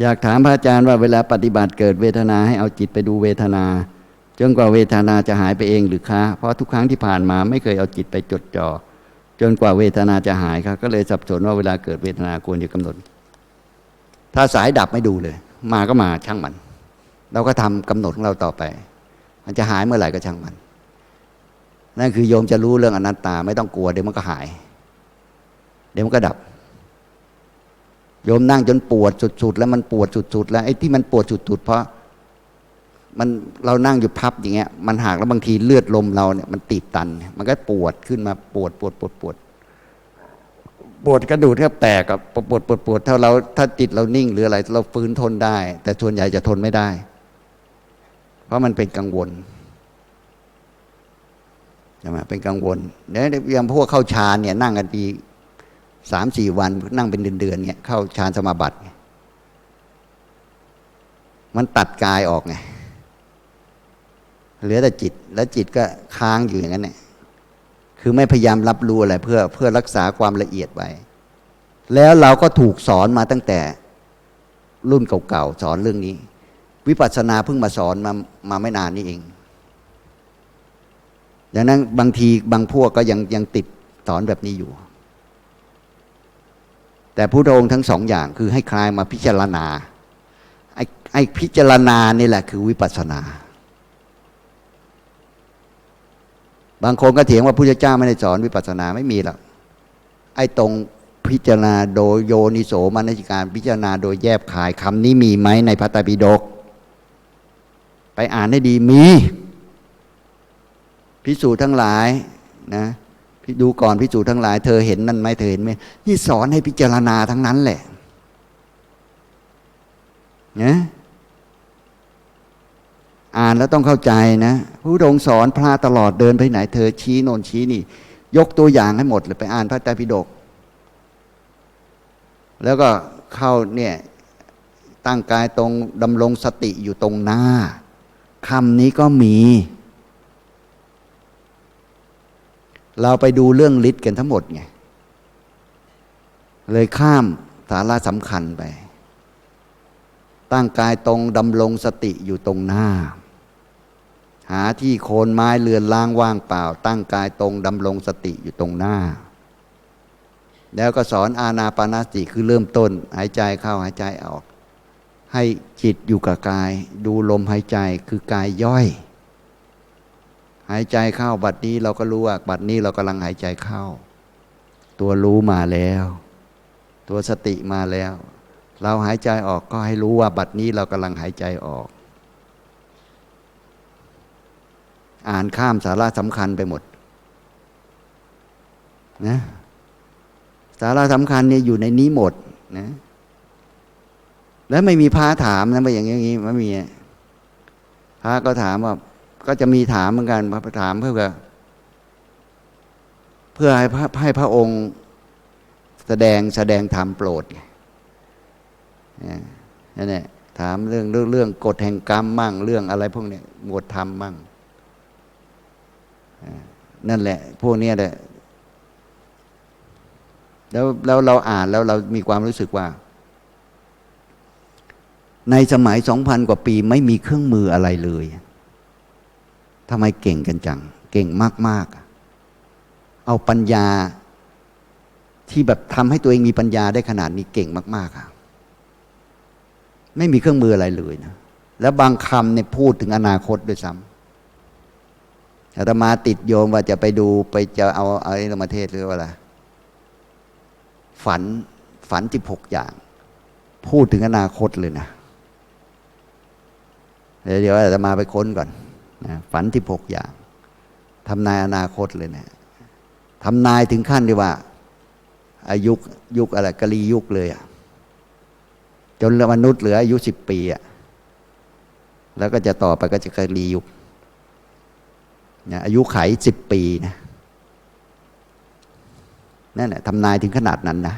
อยากถามพระอาจารย์ว่าเวลาปฏิบัติเกิดเวทนาให้เอาจิตไปดูเวทนา จนกว่าเวทนาจะหายไปเองหรือคะ เพราะทุกครั้งที่ผ่านมาไม่เคยเอาจิตไปจดจ่อจนกว่าเวทนาจะหายครับก็เลยสับสนว่าเวลาเกิดเวทนาควรจะกำหนด ถ้าสายดับไม่ดูเลย มาก็มาช่างมัน เราก็ทำกำหนดของเราต่อไป มันจะหายเมื่อไหร่ก็ช่างมัน นั่นคือโยมจะรู้เรื่องอนัตตาไม่ต้องกลัวเดี๋ยวมันก็หาย เดี๋ยวมันก็ดับ โยมนั่งจนปวดสุดๆ แล้วมันปวดสุดๆ แล้วไอ้ที่มันปวดสุดๆ เพราะ มันเรานั่งอยู่พับอย่างเงี้ย มันหักแล้วบางทีเลือดลมเราเนี่ยมันติดตัน มันก็ปวดขึ้นมาปวดปวดปวดปวดปวดกระดูกแทบแตกกับปวดปวดปวดถ้าเราถ้าจิตเรานิ่งหรืออะไร เราฟื้นทนได้ แต่ส่วนใหญ่จะทนไม่ได้ เพราะมันเป็นกังวลใช่ไหมเป็นกังวลเนี่ยอย่างพวกเข้าฌานเนี่ยนั่งกันปี สามสี่วันนั่งเป็นเดือนๆเนี่ยเข้าฌานสมาบัติมันตัดกายออกไงเหลือแต่จิต แล้วจิตก็ค้างอยู่อย่างนั้นเนี่ยคือไม่พยายามรับรู้อะไรเพื่อเพื่อรักษาความละเอียดไว้ แล้วเราก็ถูกสอนมาตั้งแต่รุ่นเก่าๆสอนเรื่องนี้ วิปัสสนาเพิ่งมาสอนมามาไม่นานนี้เองดังนั้นบางทีบางพวกก็ยังยังติดสอนแบบนี้อยู่ แต่พระองค์ทั้งสองอย่างคือให้คลายมาพิจารณาไอ้ไอ้พิจารณานี่แหละคือวิปัสสนา บางคนก็เถียงว่าพุทธเจ้าไม่ได้สอนวิปัสสนาไม่มีหรอกไอ้ตรงพิจารณาโดยโยนิโสมนสิการพิจารณาโดยแยบขายคำนี้มีไหมในพระไตรปิฎกไปอ่านให้ดีมี พิสูจน์ทั้งหลายนะ ดูก่อนพิสูจน์ทั้งหลาย เธอเห็นนั่นไหมเธอเห็นไหมนี่สอนให้พิจารณาทั้งนั้นแหละนะอ่านแล้วต้องเข้าใจนะพระองค์สอนพระตลอดเดินไปไหน เธอชี้โนนชี้นี่ ยกตัวอย่างให้หมดเลยไปอ่านพระไตรปิฎกแล้วก็เข้าเนี่ยตั้งกายตรงดำรงสติอยู่ตรงหน้าคำนี้ก็มี เราไปดูเรื่องฤทธิ์กันทั้งหมดไง เลยข้ามสาระสำคัญไป ตั้งกายตรงดำรงสติอยู่ตรงหน้า หาที่โคนไม้เรือนล่างว่างเปล่า ตั้งกายตรงดำรงสติอยู่ตรงหน้า แล้วก็สอนอาณาปานาสติคือเริ่มต้น หายใจเข้าหายใจออก ให้จิตอยู่กับกาย ดูลมหายใจคือกายย่อย หายใจเข้าบัดนี้เราก็รู้ว่าบัดนี้เรากำลังหายใจเข้า ตัวรู้มาแล้ว ตัวสติมาแล้ว เราหายใจออกก็ให้รู้ว่าบัดนี้เรากำลังหายใจออก อ่านข้ามสาระสำคัญไปหมดนะสาระสำคัญเนี่ยอยู่ในนี้หมดนะแล้วไม่มีพระถามนะไม่อย่างนี้ไม่มีพระก็ถามว่า ก็จะมีถามเหมือนกันพระถามเพื่อเพื่อให้พระให้พระองค์ แสดงแสดงธรรมโปรดนั่นแหละถามเรื่องเรื่องเรื่องกฎแห่งกรรมมั่งเรื่องอะไร พวกนี้หมวดธรรมมั่งนั่นแหละ พวกนี้แหละแล้วแล้วเราอ่านแล้วเรามีความรู้สึกว่า ในสมัยสองพันกว่าปีไม่มีเครื่องมืออะไรเลย ทำไมเก่งกันจัง เก่งมากๆ เอาปัญญาที่แบบทำให้ตัวเองมีปัญญาได้ขนาดนี้เก่งมาก ๆอะไม่มีเครื่องมืออะไรเลยนะ แล้วบางคำเนี่ยพูดถึงอนาคตด้วยซ้ำอาตมาติดโยมว่าจะไปดูไปจะเอาอะไรมาเทศหรือว่าอะไรฝันฝันสิบหกอย่าง พูดถึงอนาคตเลยนะ เดี๋ยวเดี๋ยวอาตมาไปค้นก่อน นะฝันที่หกอย่างทำนายอนาคตเลยนะทำนายถึงขั้นที่ว่า อายุยุคอะไรกะลียุคเลยอะจนมนุษย์เหลืออายุสิบปีอะแล้วก็จะต่อไปก็จะกะลียุคนะอายุไขสิบปีนะนั่นแหละทำนายถึงขนาดนั้นนะ